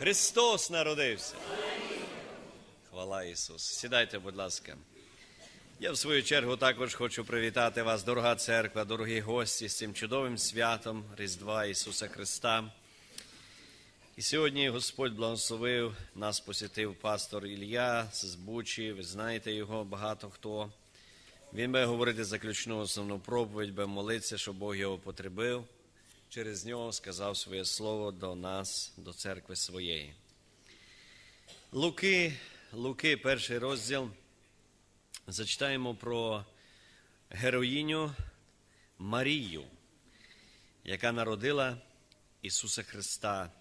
Христос народився. Хвала Ісус. Сідайте, будь ласка. Я в свою чергу також хочу привітати вас, дорога церква, дорогі гості, з цим чудовим святом Різдва Ісуса Христа. І сьогодні Господь благословив, нас посітив пастор Ілля з Бучі, ви знаєте його багато хто. Він буде говорити заключну основну проповідь, буде молитися, щоб Бог його потребив. Через нього сказав своє слово до нас, до церкви своєї. Луки, Луки, перший розділ. Зачитаємо про героїню Марію, яка народила Ісуса Христа.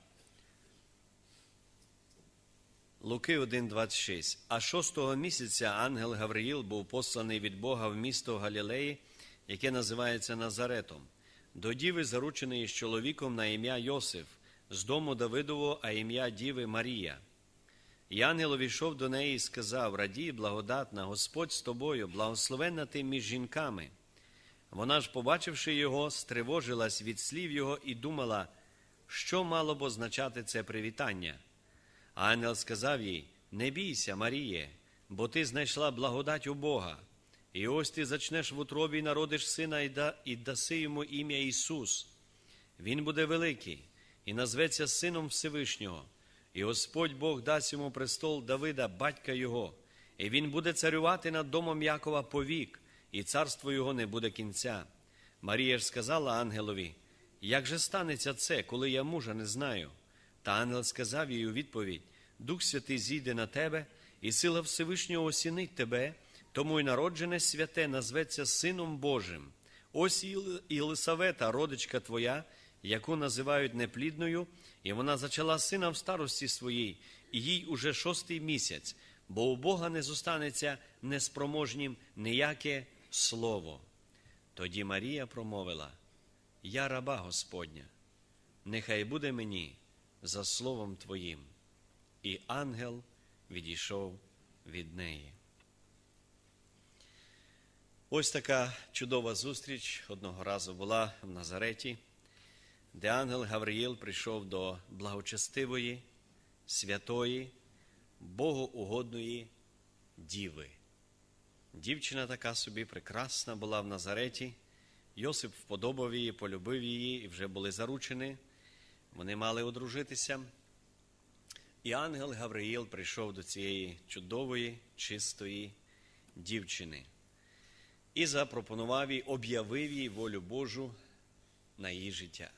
Луки 1,26. А шостого місяця ангел Гавриїл був посланий від Бога в місто Галілеї, яке називається Назаретом, до діви, зарученої з чоловіком на ім'я Йосиф, з дому Давидового, а ім'я Діви Марія. І ангел увійшов до неї і сказав: Радій, благодатна, Господь з тобою, благословенна ти між жінками. Вона ж, побачивши його, стривожилась від слів його і думала, що мало б означати це привітання. А ангел сказав їй: Не бійся, Маріє, бо ти знайшла благодать у Бога. І ось ти зачнеш в утробі і народиш сина і, да, і даси йому ім'я Ісус. Він буде великий і назветься Сином Всевишнього. І Господь Бог дасть йому престол Давида, батька його, і він буде царювати над домом Якова повік, і царство його не буде кінця. Марія ж сказала ангелові: Як же станеться це, коли я мужа не знаю? Та ангел сказав їй у відповідь: Дух Святий зійде на тебе, і сила Всевишнього осінить тебе, тому й народжене святе назветься Сином Божим. Ось Єлисавета, родичка твоя, яку називають неплідною, і вона зачала сина в старості своїй, і їй уже шостий місяць, бо у Бога не зостанеться неспроможнім ніяке слово. Тоді Марія промовила: Я раба Господня, нехай буде мені за словом Твоїм. І ангел відійшов від неї. Ось така чудова зустріч одного разу була в Назареті, де ангел Гавриїл прийшов до благочестивої, святої, богоугодної діви. Дівчина така собі прекрасна була в Назареті. Йосип вподобав її, полюбив її і вже були заручені. Вони мали одружитися. І ангел Гавриїл прийшов до цієї чудової, чистої дівчини і запропонував їй, об'явив їй волю Божу на її життя.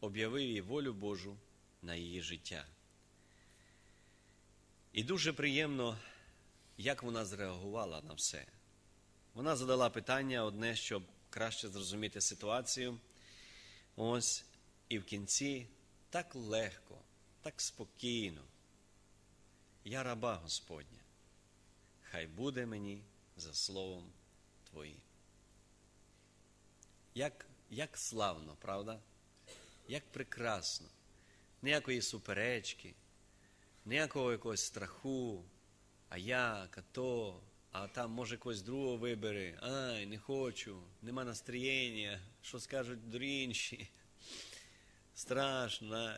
Об'явив їй волю Божу на її життя. І дуже приємно, як вона зреагувала на все. Вона задала питання одне, щоб краще зрозуміти ситуацію. Ось, і в кінці так легко, так спокійно. Я раба Господня, хай буде мені за словом Твоїм. Як, як славно, правда? Як прекрасно, ніякої суперечки, ніякого якогось страху, а як, а то, а там може когось другого вибери, ай, не хочу, нема настроєння, що скажуть інші. Страшно.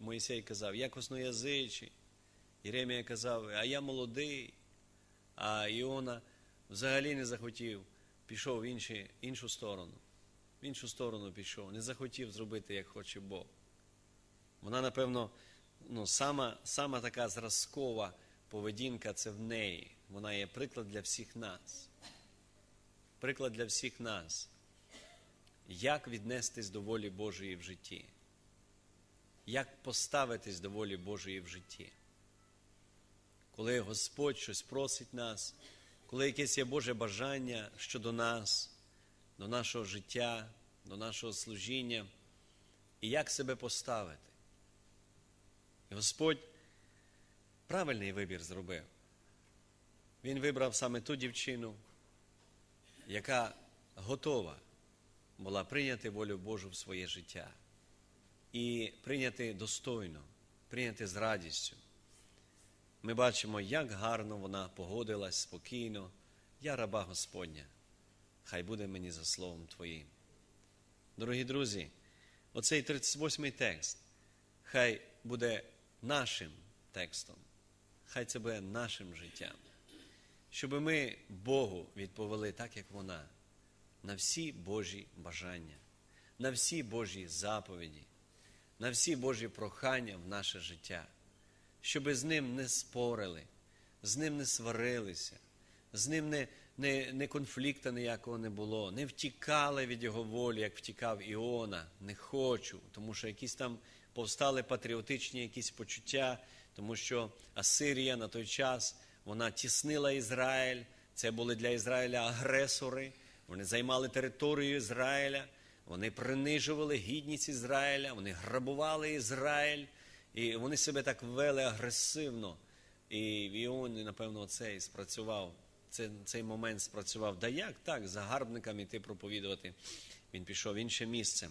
Моїсей казав, я косноязичий. Єремія казав, а я молодий, а Іона взагалі не захотів, пішов в інші, іншу сторону. В іншу сторону пішов, не захотів зробити, як хоче Бог. Вона, напевно, ну, сама, сама така зразкова поведінка це в неї. Вона є приклад для всіх нас. Приклад для всіх нас. Як віднестись до волі Божої в житті? Як поставитись до волі Божої в житті? Коли Господь щось просить нас, коли якесь є Боже бажання щодо нас, до нашого життя, до нашого служіння, і як себе поставити. І Господь правильний вибір зробив. Він вибрав саме ту дівчину, яка готова була прийняти волю Божу в своє життя і прийняти достойно, прийняти з радістю. Ми бачимо, як гарно вона погодилась спокійно. Я раба Господня, хай буде мені за словом Твоїм. Дорогі друзі, оцей 38-й текст, хай буде нашим текстом. Хай це буде нашим життям. Щоб ми Богу відповіли так, як вона, на всі Божі бажання, на всі Божі заповіді, на всі Божі прохання в наше життя, щоб з ним не спорили, з ним не сварилися, з ним не, не, не конфлікта ніякого не було, не втікали від його волі, як втікав Іона. Не хочу, тому що якісь там повстали патріотичні якісь почуття, тому що Асирія на той час вона тіснила Ізраїль. Це були для Ізраїля агресори. Вони займали територію Ізраїля, вони принижували гідність Ізраїля, вони грабували Ізраїль, і вони себе так вели агресивно. І в напевно, цей спрацював. Це, цей момент спрацював. Да як так, загарбникам іти проповідувати? Він пішов в інше місце.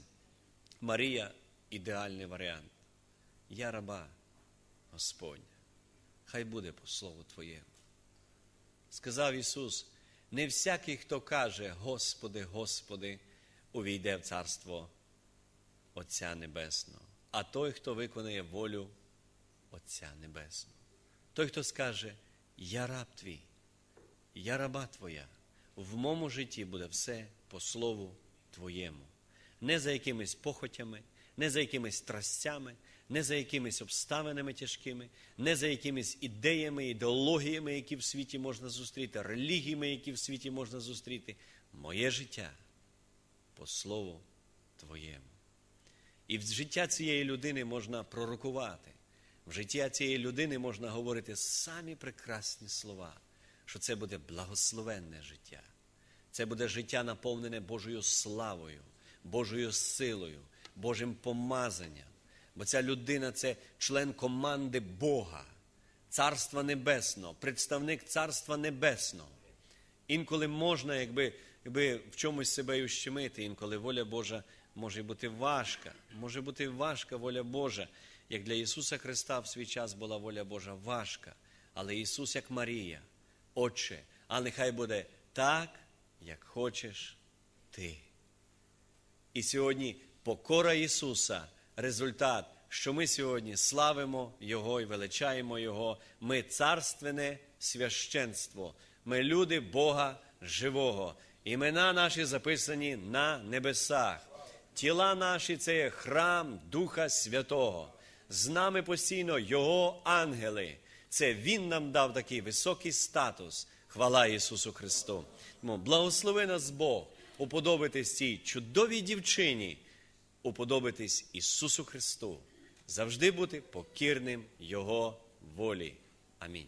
Марія ідеальний варіант. Я раба Господня. Хай буде по слову Твоєму. Сказав Ісус: не всякий, хто каже, Господи, Господи, увійде в Царство Отця Небесного, а той, хто виконує волю Отця Небесного. Той, хто скаже, Я раб твій, я раба Твоя, в моєму житті буде все по слову Твоєму, не за якимись похотями, не за якимись страстями, не за якимись обставинами тяжкими, не за якимись ідеями, ідеологіями, які в світі можна зустріти, релігіями, які в світі можна зустріти. Моє життя по слову Твоєму. І в життя цієї людини можна пророкувати. В життя цієї людини можна говорити самі прекрасні слова, що це буде благословенне життя. Це буде життя наповнене Божою славою, Божою силою, Божим помазанням. Бо ця людина це член команди Бога, Царства Небесного, представник Царства Небесного. Інколи можна, якби, якби в чомусь себе ущемити, інколи воля Божа може бути важка, може бути важка воля Божа. Як для Ісуса Христа в свій час була воля Божа важка. Але Ісус, як Марія, Отче, а нехай буде так, як хочеш ти. І сьогодні покора Ісуса результат, що ми сьогодні славимо Його і величаємо Його. Ми царственне священство, ми люди Бога живого. Імена наші записані на небесах. Тіла наші це є храм Духа Святого. З нами постійно Його ангели. Це Він нам дав такий високий статус. Хвала Ісусу Христу. Тому благослови нас Бог уподобитись цій чудовій дівчині, уподобитись Ісусу Христу, завжди бути покірним Його волі. Амінь.